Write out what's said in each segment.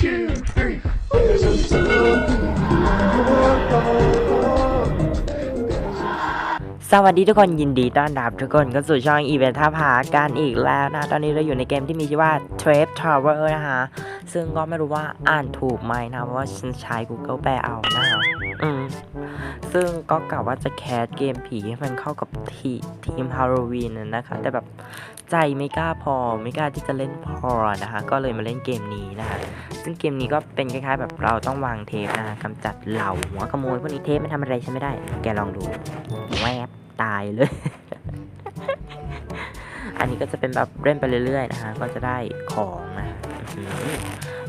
two, three. สวัสดีทุกคนยินดีต้อนรับทุกคนเข้าสู่ช่องอีเวนท์ท่าผากันอีกแล้วนะ ตอนนี้เราอยู่ในเกมที่มีชื่อว่า t r a p Tower นะคะ ซึ่งก็ไม่รู้ว่าอ่านถูกไหมนะ เพราะว่าฉันใช้ Google แปลเอานะคะอืม ซึ่งก็กะว่าจะแคสเกมผีให้มันเข้ากับทีทีมฮาโลวีนนะคะ แต่แบบใจไม่กล้าพอไม่กล้าที่จะเล่นพอนะคะ ก็เลยมาเล่นเกมนี้นะคะ ซึ่งเกมนี้ก็เป็นคล้ายๆ แบบเราต้องวางเทปนะคะกำจัดเหล่าหัวขโมยพวกนี้เทปมันทำอะไรฉันไม่ได้ แกลองดูแวบตายเลย อันนี้ก็จะเป็นแบบเล่นไปเรื่อยๆนะคะ ก็จะได้ของนะ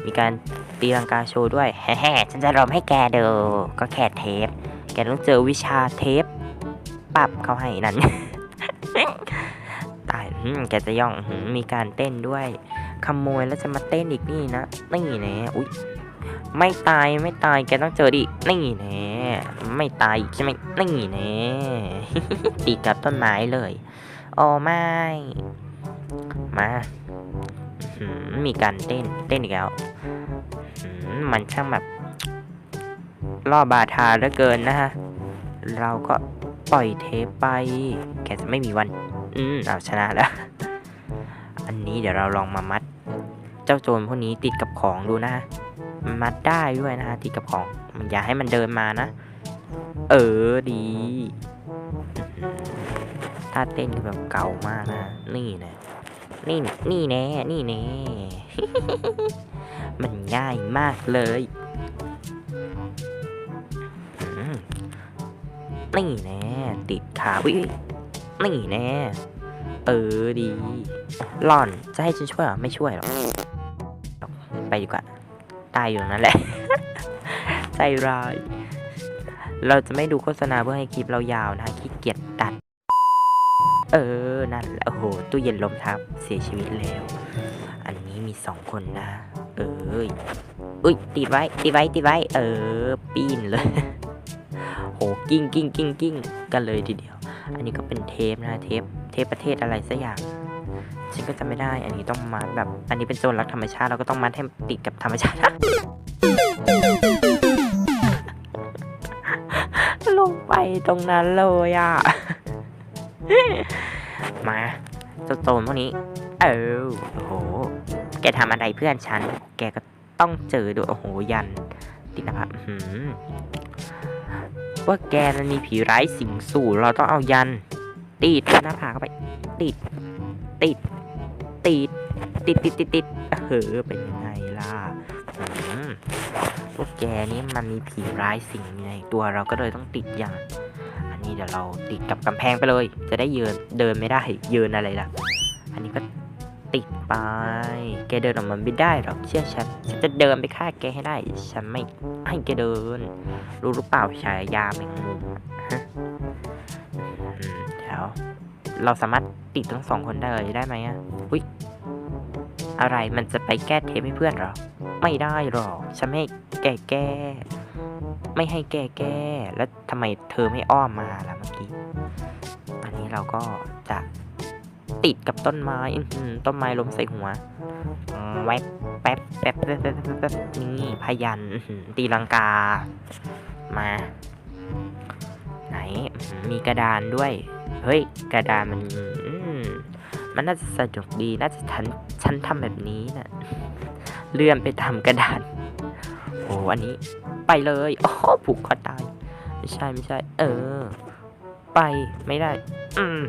มีการตีลังกาโชว์ด้วยแฮ่ๆฉันจะรอมให้แกเดูก็แค่เทป แกต้องเจอวิชาเทปปรับเขาให้นั่นตายแกจะย่องมีการเต้นด้วยขโมยแล้วจะมาเต้นอีกนี่นะนี่แน่อุ๊ยไม่ตายไม่ตายแกต้องเจอดินี่แน่ไม่ตายใช่ไหมนี่แน่ติดกับต้นไม้เลยโอ้ไม่มามีการเต้นเต้นอีกแล้วมันช่างแบบ ล่อบาทาเหลือเกินนะฮะ เราก็ปล่อยเทปไป แกจะไม่มีวัน อืมเอาชนะแล้ว อันนี้เดี๋ยวเราลองมามัด เจ้าโจรพวกนี้ติดกับของดูนะ มัดได้ด้วยนะฮะติดกับของมันอย่าให้มันเดินมานะ เออดีท่าเต้นคือแบบเก่ามากนะ นี่นะนี่นี่แน่ นี่แน่ มันง่ายมากเลย นี่แน่ติดขาวินี่แน่เออดีหล่อนจะให้ฉันช่วยหรอไม่ช่วยหรอกไปดีกว่าตายอยู่นั้นแหละ ใจร้าย เราจะไม่ดูโฆษณาเพื่อให้คลิปเรายาวนะขี้เกียจตัด เออ นั่นแหละโอ้โห ตู้เย็นลมทับ เสียชีวิตแล้ว อันนี้มีสองคนนะ เอ้ยอุ้ยติดไว้ ติดไว้ ติดไว้ เออ ปีนเลย กิ้งกิ้งกิ้งกิ้งกันเลยทีเดียว อันนี้ก็เป็นเทปนะเทปเทปประเทศอะไรสักอย่างฉันก็จะไม่ได้ อันนี้ต้องมัดแบบ อันนี้เป็นโจรรักธรรมชาติเราก็ต้องมัดให้ติดกับธรรมชาติลงไปตรงนั้นเลยอะ มาโจรพวกนี้ เออโอ้โห แกทำอะไรเพื่อนฉัน แกก็ต้องเจอด้วยโอ้โหยันติดนะครับหือ ว่าแกนั้นมีผีร้ายสิงสู่ เราต้องเอายัน ติดหน้าผากเข้าไป ติด ติด ติด ติดติดติดติดเออเป็นยังไงล่ะพวกแกนี่มันมีผีร้ายสิงในตัวเราก็เลยต้องติดอย่างอันนี้เดี๋ยวเราติดกับกำแพงไปเลย จะได้เยินเดินไม่ได้เยินอะไรล่ะ อันนี้ก็ ไป แกเดินออกมาไม่ได้หรอกเชื่อฉัน ฉันจะเดินไปฆ่าแกให้ได้ ฉันไม่ให้แกเดิน รู้หรือเปล่าฉายาแมงมุมฮะเดี๋ยวเราสามารถติดทั้งสองคนได้เลยได้ไหมอะอุ้ยอะไรมันจะไปแก้เทปให้เพื่อนหรอ ไม่ได้หรอก ฉันไม่ให้แกแก้ ไม่ให้แกแก้ แล้วทำไมเธอไม่อ้อมมาล่ะเมื่อกี้ อันนี้เราก็จะ ติดกับต้นไม้ต้นไม้ล้มใส่หัวแวบแป๊บแป๊บแป๊บแป๊บแป๊บนี่พยันตีลังกา มา ไหนมีกระดานด้วย เฮ้ย กระดานมันมันน่าจะสนุกดีน่าจะฉันฉันทำแบบนี้นะ่ะเลื่อนไปทำกระดานโอ้อันนี้ ไปเลยโอ้ผูกคอตาย ไม่ใช่ไม่ใช่ เออ ไปไม่ได้ อืม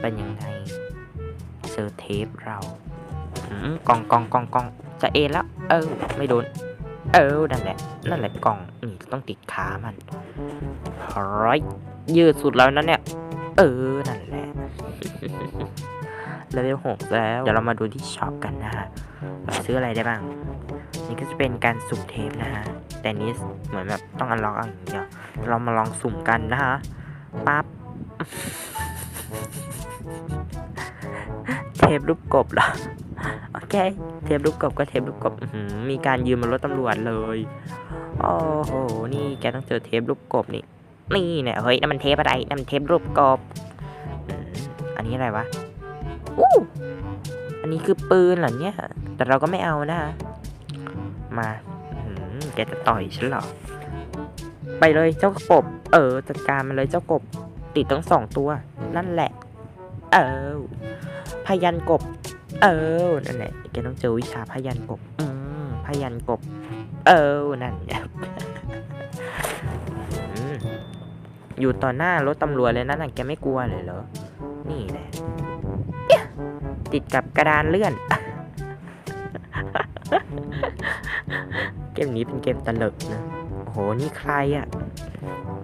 เป็นยังไงเจอเทปเราอืมกล่องกล่องกล่องกล่องจะเอแล้ว เออ ไม่โดน เออ นั่นแหละ นั่นแหละกล่องนี่ต้องติดขามันร้อยยืดสุดแล้วนะเนี่ย เออ นั่นแหละเลเวลหกแล้ว เดี๋ยวเรามาดูที่ช็อปกันนะฮะเราซื้ออะไรได้บ้าง นี่ก็จะเป็นการสุ่มเทปนะฮะ แต่นี้เหมือนแบบต้องอันล็อกอาอย่างเดียว เรามาลองสุ่มกันนะฮะ ปั๊บ เทปรูปกบเหรอ โอเค เทปรูปกบก็เทปรูปกบมีการยืมมารถตำรวจเลย โอ้โห นี่แกต้องเจอเทปรูปกบนี่ นี่เนี่ยเฮ้ยนั่นมันเทปอะไรนั่นมันเทปรูปกบ อันนี้อะไรวะอู้อันนี้คือปืนเหรอเนี่ย แต่เราก็ไม่เอานะ มาแกจะต่อยฉันเหรอ ไปเลยเจ้ากบ เออจัดการมันเลยเจ้ากบ ติดทั้งสองตัว นั่นแหละ เออพยันกบ เออนั่นแหละแกต้องเจอวิชาพยันกบ อืมพยันกบ เออนั่นไงอืมอยู่ต่อหน้ารถตำรวจเลยนั่นน่ะแกไม่กลัวเลยเหรอ นี่แหละ ติดกับกระดานเลื่อน เกมนี้เป็นเกมตลกนะ โห นี่ใครอะ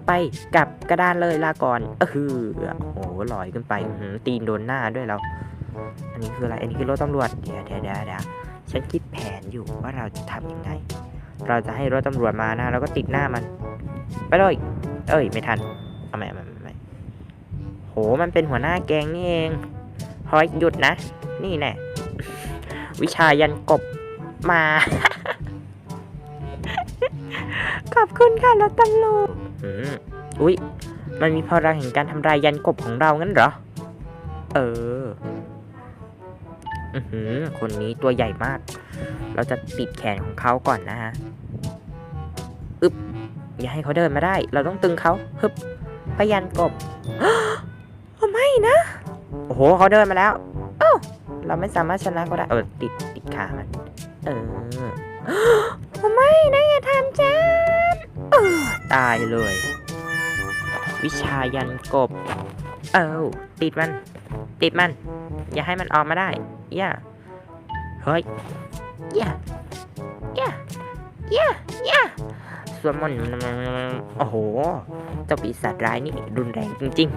ไปกับกระดานเลยลาก่อนเออหือโอ้โหลอยขึ้นไปตีนโดนหน้าด้วยเราอันนี้คืออะไร อันนี้คือรถตำรวจ เดี๋ยวเดี๋ยวเดี๋ยวเดะฉันคิดแผนอยู่ว่าเราจะทำยังไง เราจะให้รถตำรวจมานะแล้วก็ติดหน้ามัน ไปเลย เอ้ย ไม่ทัน เอาไม่เอาไม่เอาไม่โห มันเป็นหัวหน้าแกงนี่เองเฮ้ยหยุดนะ นี่แน่วิชายันกบมา ขอบคุณค่ะรถตำรวจ อืมอุ๊ย มันมีพลังแห่งการทำลายยันกบของเรางั้นเหรอ เออ อือหือ คนนี้ตัวใหญ่มาก เราจะติดแขนของเขาก่อนนะฮะ อึบอย่าให้เขาเดินมาได้ เราต้องตึงเขาฮึบพยันกบโอ้ไม่นะ โอ้โห เขาเดินมาแล้ว เอ้า เราไม่สามารถชนะเขาได้ เออ ติดติดขามัน เออโอ้ไม่นะอย่าทำฉันเออ ตายเลย วิชายันกบ เอ้าติดมัน ติดมัน อย่าให้มันออกมาได้ย่าเฮ้ยย่าย่าย่าย่าส่วนมันโอ้โห เจ้าปีศาจร้ายนี่รุนแรงจริง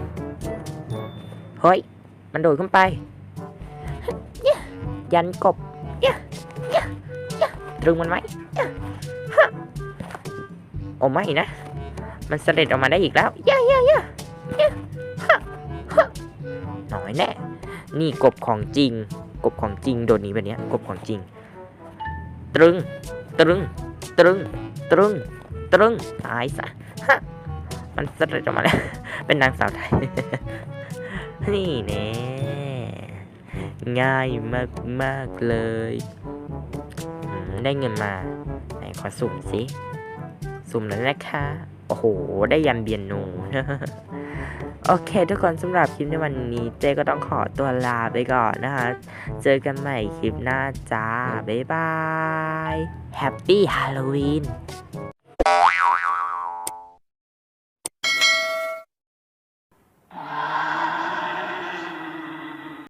ๆ เฮ้ย มันโดดขึ้นไป ยันกบ ตรึงมันไหมฮะ โอ้ไม่นะ มันเสด็จออกมาได้อีกแล้วย่าย่าย่าย่าฮะฮะหน่อยแน่ นี่กบของจริง กบของจริงโดนนี้แบบนี้กบของจริง ตรึง ตรึง ตรึง ตรึง ตรึง ตายซะฮะมันเสด็จออกมาแล้ว เป็นนางสาวไทย นี่แน่ง่ายมากมากเลย ได้เงินมา ไหนขอสุ่มสิ สุ่มแล้วนะคะ โอ้โห ได้ยันเบียนนู โอเค ทุกคนสำหรับคลิปในวันนี้เจก็ต้องขอตัวลาไปก่อนนะคะ เจอกันใหม่คลิปหน้าจ้า บ๊ายบาย แฮปปี้ฮาโลวีน